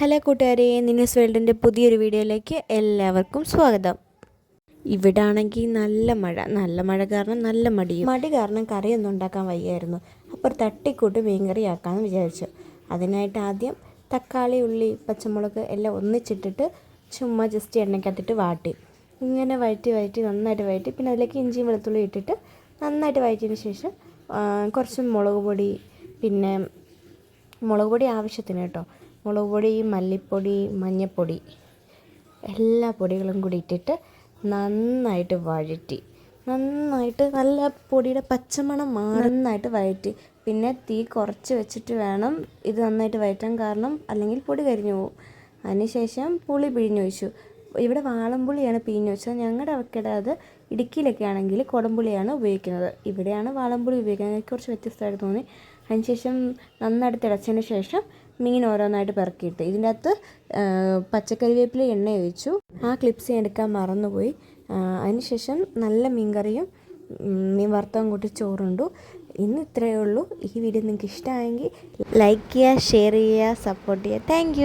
Hello കൂട്ടുകാരെ നിന്നസ് വേൾഡിന്റെ പുതിയൊരു വീഡിയോയിലേക്ക് എല്ലാവർക്കും സ്വാഗതം. ഇവിടെ ആണെങ്കിൽ നല്ല മഴ നല്ല മഴ കാരണം നല്ല മടിയും. മടി കാരണം കറിയൊന്നും ഉണ്ടാക്കാൻ വയ്യായിരുന്നു. അപ്പോൾ തട്ടിക്കൂട്ട് മീൻകറി ആക്കാമെന്ന് വിചാരിച്ചു. അതിനായിട്ട് ആദ്യം തക്കാളി ഉള്ളി പച്ചമുളക് എല്ലാം ഒന്നിച്ചിട്ടിട്ട് ചുമ്മാ ജസ്റ്റ് എണ്ണയ്ക്കകത്തിട്ട് വാട്ടി. ഇങ്ങനെ വഴറ്റി വഴറ്റി നന്നായിട്ട് വഴറ്റി പിന്നെ അതിലേക്ക് ഇഞ്ചിയും വെളുത്തുള്ളി ഇട്ടിട്ട് നന്നായിട്ട് വഴറ്റിയതിന് ശേഷം കുറച്ച് മുളക് പൊടി പിന്നെ മുളക് പൊടി ആവശ്യത്തിന് കേട്ടോ. മുളക് പൊടി മല്ലിപ്പൊടി മഞ്ഞൾപ്പൊടി എല്ലാ പൊടികളും കൂടി ഇട്ടിട്ട് നന്നായിട്ട് വഴറ്റി. നന്നായിട്ട് നല്ല പൊടിയുടെ പച്ചമണം മാറി നന്നായിട്ട് വഴറ്റി. പിന്നെ തീ കുറച്ച് വെച്ചിട്ട് വേണം ഇത് നന്നായിട്ട് വഴറ്റാൻ കാരണം അല്ലെങ്കിൽ പൊടി കരിഞ്ഞു പോകും. അതിനുശേഷം പുളി പിഴിഞ്ഞ് ഒഴിച്ചു. ഇവിടെ വാളംപുളിയാണ് പിഴിഞ്ഞ് വെച്ചത്. ഞങ്ങളുടെ അവക്കിടെ അത് ഇടുക്കിയിലൊക്കെ ആണെങ്കിൽ കുടംപുളിയാണ് ഉപയോഗിക്കുന്നത്. ഇവിടെയാണ് വാളംപുളി ഉപയോഗിക്കുന്നത്. എനിക്ക് കുറച്ച് വ്യത്യസ്തമായിട്ട് തോന്നി. അതിനുശേഷം നന്നായിട്ട് തിളച്ചതിന് ശേഷം മീൻ ഓരോന്നായിട്ട് പെറുക്കിയിട്ട് ഇതിന്റെ അകത്ത് പച്ചക്കറിവേപ്പില എണ്ണ ഒഴിച്ചു. ആ ക്ലിപ്സ് ഞാൻ എടുക്കാൻ മറന്നുപോയി. അതിനുശേഷം നല്ല മീൻകറിയും കറിയും മീൻ വറുത്തതും കൂട്ടി ചോറുണ്ടു. ഇന്ന് ഇത്രയേ ഉള്ളൂ. ഈ വീഡിയോ നിങ്ങൾക്ക് ഇഷ്ടമായെങ്കിൽ ലൈക്ക് ചെയ്യുക ഷെയർ ചെയ്യുക സപ്പോർട്ട് ചെയ്യുക. താങ്ക്